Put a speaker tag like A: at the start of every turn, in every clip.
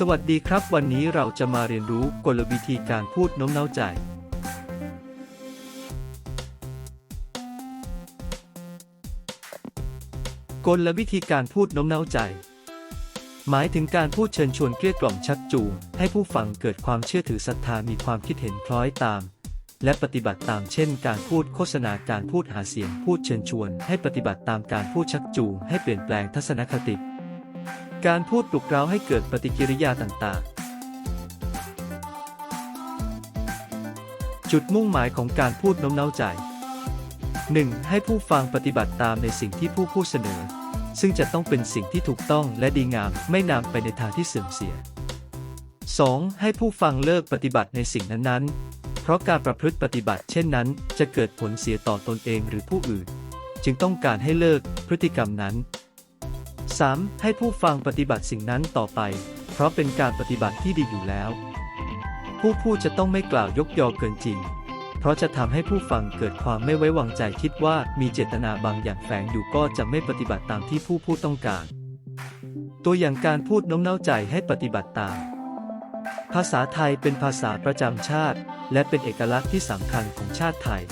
A: สวัสดีครับ วันนี้เราจะมาเรียนรู้กลวิธีการพูดโน้มน้าวใจ กลวิธีการพูดโน้มน้าวใจ หมายถึงการพูดเชิญชวนเกลี้ยกล่อมชักจูง ให้ผู้ฟังเกิดความเชื่อถือศรัทธามีความคิดเห็นคล้อยตาม และปฏิบัติตามเช่น การพูดโฆษณาการพูดหาเสียง พูดเชิญชวน ให้ปฏิบัติตามการพูดชักจูงให้เปลี่ยนแปลงทัศนคติ การพูดปลุกเร้าให้เกิดปฏิกิริยาต่างๆ จุดมุ่งหมายของการพูดโน้มน้าวใจ 1. ให้ผู้ฟังปฏิบัติตามในสิ่งที่ผู้พูดเสนอ ซึ่งจะต้องเป็นสิ่งที่ถูกต้องและดีงามไม่นำไปในทางที่เสื่อมเสีย 2. ให้ผู้ฟังเลิกปฏิบัติในสิ่งนั้นๆ เพราะการประพฤติปฏิบัติเช่นนั้น จะเกิดผลเสียต่อตนเองหรือผู้อื่น จึงต้องการให้เลิกพฤติกรรมนั้น 3. ให้ผู้ฟังปฏิบัติสิ่งนั้นต่อไป เพราะเป็นการปฏิบัติที่ดีอยู่แล้ว ผู้พูดจะต้องไม่กล่าวยกยอเกินจริง เพราะจะทำให้ผู้ฟังเกิดความไม่ไว้วางใจคิดว่ามีเจตนาบางอย่างแฝงอยู่ก็จะไม่ปฏิบัติตามที่ผู้พูดต้องการ ตัวอย่างการพูดน้มน้าวใจให้ปฏิบัติตาม ภาษาไทยเป็นภาษาประจำชาติ และเป็นเอกลักษณ์ที่สำคัญของชาติไทย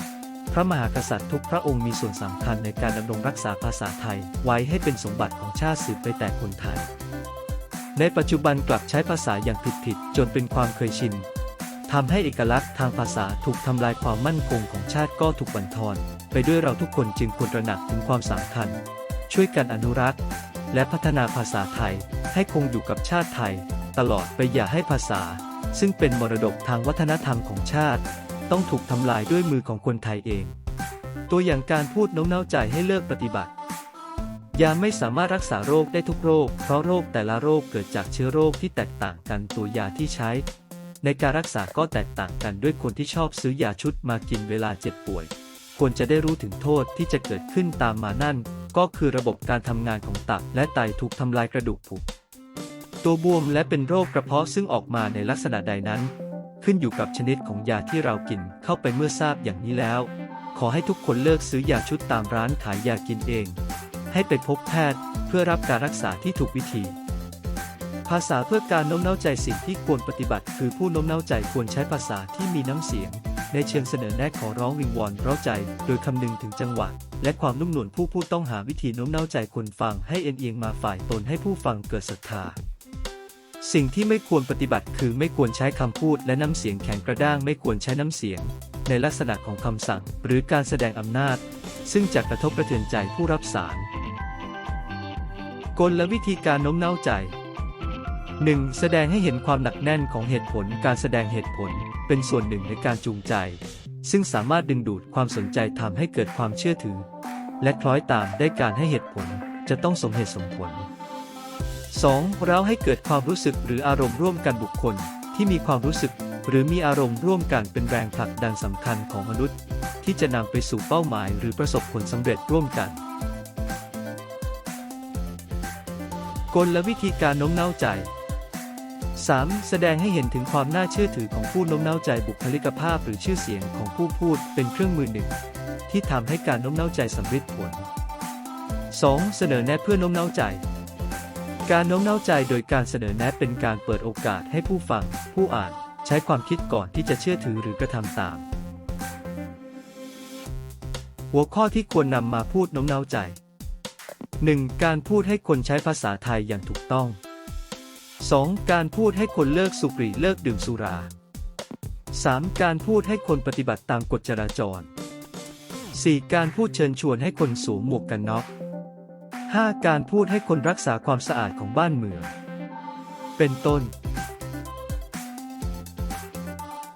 A: พระมหากษัตริย์ทุกพระองค์มีส่วนสำคัญในการดำรงรักษาภาษาไทย ไว้ให้เป็นสมบัติของชาติสืบไปแต่คนไทย ในปัจจุบันกลับใช้ภาษาอย่างผิดๆจนเป็นความเคยชินทำให้เอกลักษณ์ทางภาษาถูกทำลายความมั่นคงของชาติก็ถูกบั่นทอน ไปด้วยเราทุกคนจึงควรตระหนักถึงความสำคัญ ช่วยกันอนุรักษ์ และพัฒนาภาษาไทย ให้คงอยู่กับชาติไทย ตลอดไปอย่าให้ภาษา ซึ่งเป็นมรดกทางวัฒนธรรมของชาติ ต้องถูกทำลายด้วยมือของคนไทยเอง ตัวอย่างการพูดโน้มน้าวใจให้เลิกปฏิบัติ ยาไม่สามารถรักษาโรคได้ทุกโรค เพราะโรคแต่ละโรคเกิดจากเชื้อโรคที่แตกต่างกันตัวยาที่ใช้ ในการรักษาก็แตกต่างกันด้วยคนที่ชอบซื้อยาชุดมากินเวลาเจ็บป่วย ควรจะได้รู้ถึงโทษที่จะเกิดขึ้นตามมานั่น ก็คือระบบการทำงานของตับและไตถูกทำลายกระดูกผุตัวบวมและเป็นโรคกระเพาะซึ่งออกมาในลักษณะใดนั้น ขึ้นอยู่กับชนิดของยาที่เรากินเข้าไปเมื่อทราบอย่างนี้แล้ว ขอให้ทุกคนเลิกซื้อยาชุดตามร้านขายยากินเอง ให้ไปพบแพทย์เพื่อรับการรักษาที่ถูกวิธี ภาษาเพื่อการโน้มน้าวใจสิ่งที่ควรปฏิบัติ คือผู้โน้มน้าวใจควรใช้ภาษาที่มีน้ำเสียง ในเชิงเสนอแนะขอร้องวิงวอนเร้าใจ โดยคำนึงถึงจังหวะและความนุ่มนวลผู้พูดต้องหาวิธีโน้มน้าวใจคนฟังให้เอ็นเอียงมาฝ่ายตนให้ผู้ฟังเกิดศรัทธา สิ่งที่ไม่ควรปฏิบัติคือไม่ควรใช้คำพูดและน้ำเสียงแข็งกระด้างไม่ควรใช้น้ำเสียง ในลักษณะของคำสั่ง หรือการแสดงอำนาจ ซึ่งจะกระทบกระเทือนใจผู้รับสาร กลและวิธีการโน้มน้าวใจ 1. แสดงให้เห็นความหนักแน่นของเหตุผลการแสดงเหตุผล เป็นส่วนหนึ่งในการจูงใจ ซึ่งสามารถดึงดูดความสนใจทำให้เกิดความเชื่อถือ และคล้อยตามได้การให้เหตุผลจะต้องสมเหตุสมผล 2. เราให้เกิดความรู้สึกหรืออารมณ์ร่วมกันบุคคล ที่มีความรู้สึก หรือมีอารมณ์ร่วมกันเป็นแรงผลักดันสำคัญของมนุษย์ ที่จะนำไปสู่เป้าหมายหรือประสบผลสำเร็จร่วมกัน กลและวิธีการโน้มน้าวใจ 3. แสดงให้เห็นถึงความน่าเชื่อถือของผู้โน้มน้าวใจบุคลิกภาพหรือชื่อเสียงของผู้พูดเป็นเครื่องมือหนึ่ง ที่ทำให้การโน้มน้าวใจสำเร็จผล 2. เสนอแนะเพื่อโน้มน้าวใจ การโน้มน้าวใจโดยการเสนอแนะเป็นการเปิดโอกาสให้ผู้ฟัง ผู้อ่าน ใช้ความคิดก่อนที่จะเชื่อถือหรือกระทำตาม หัวข้อที่ควรนำมาพูดโน้มน้าวใจ 1. การพูดให้คนใช้ภาษาไทยอย่างถูกต้อง 2. การพูดให้คนเลิกสูบบุหรี่เลิกดื่มสุรา 3. การพูดให้คนปฏิบัติตามกฎจราจร 4. การพูดเชิญชวนให้คนสวมหมวกกันน็อก 5. การพูดให้คนรักษาความสะอาดของบ้านเมือง เป็นต้น